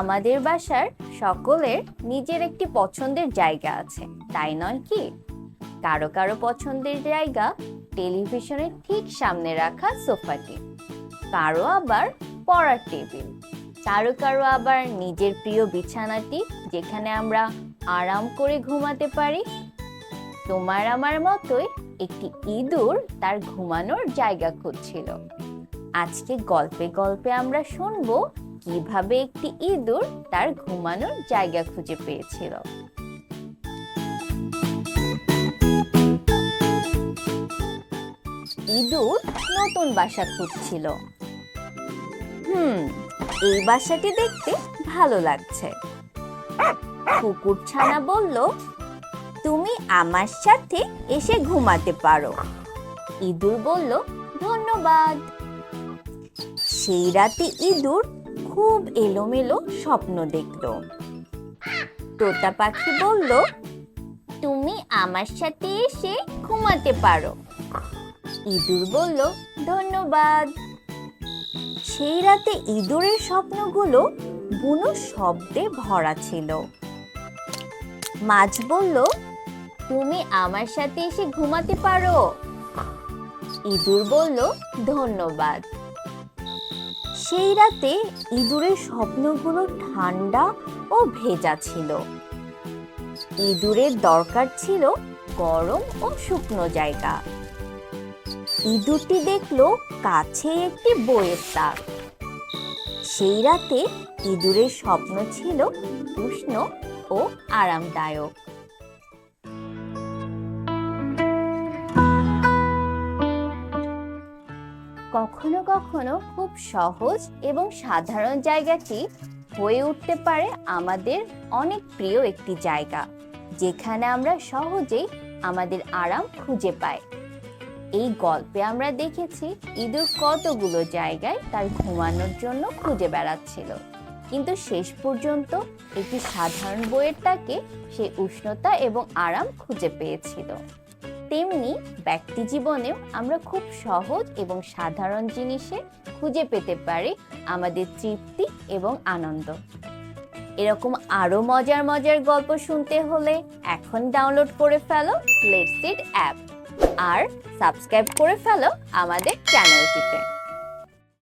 আমাদের বাসার সকলের নিজের একটি পছন্দের জায়গা আছে, তাই নয় কি? কারও কারও পছন্দের জায়গা টেলিভিশনের ঠিক সামনে রাখা সোফাটি, কারও আবার পড়ার টেবিল, কারও কারও আবার নিজের প্রিয় বিছানাটি যেখানে আমরা আরাম করে ঘুমাতে পারি। তোমার আমার মতোই একটি ইঁদুর তার ঘুমানোর জায়গা খুঁজছিল। আজকে গল্পে গল্পে আমরা শুনব কীভাবে একটি ইঁদুর তার ঘুমানোর জায়গা খুঁজে পেয়েছিল। ইঁদুর নতুন বাসা খুঁজছিল। হুম, এই বাসাটি দেখতে ভালো লাগছে। কুকুর ছানা বলল, তুমি আমার সাথে এসে ঘুমাতে পারো। ইঁদুর বলল, ধন্যবাদ। সেই রাতে ইঁদুর খুব এলোমেলো স্বপ্ন দেখল। তোতা পাখি বলল, তুমি আমার সাথে এসে ঘুমাতে পারো। ইঁদুর বলল, ধন্যবাদ। সেই রাতে ইঁদুরের স্বপ্নগুলো বুনো শব্দে ভরা ছিল। মাছ বলল, তুমি আমার সাথে এসে ঘুমাতে পারো। ইঁদুর বলল, ধন্যবাদ। সেই রাতে ইঁদুরের স্বপ্নগুলো ঠান্ডা ও ভেজা ছিল। ইঁদুরের দরকার ছিল গরম ও শুকনো জায়গা। ইঁদুরটি দেখল কাছে একটি বইয়ের তাক। সেই রাতে ইঁদুরের স্বপ্ন ছিল উষ্ণ ও আরামদায়ক। কখনো কখনো খুব সহজ এবং সাধারণ জায়গাটি হয়ে উঠতে পারে আমাদের অনেক প্রিয় একটি জায়গা, যেখানে আমরা সহজেই আমাদের আরাম খুঁজে পাই। এই গল্পে আমরা দেখেছি ইঁদুর কতগুলো জায়গায় তার ঘুমানোর জন্য খুঁজে বেড়াচ্ছিল, কিন্তু শেষ পর্যন্ত একটি সাধারণ বইয়ের তাকে সে উষ্ণতা এবং আরাম খুঁজে পেয়েছিল। তেমনি ব্যক্তি জীবনেও আমরা খুব সহজ এবং সাধারণ জিনিসে খুঁজে পেতে পারি আমাদের তৃপ্তি এবং আনন্দ। এরকম আরও মজার মজার গল্প শুনতে হলে এখন ডাউনলোড করে ফেলো প্লেটসিট অ্যাপ আর সাবস্ক্রাইব করে ফেলো আমাদের চ্যানেলটিতে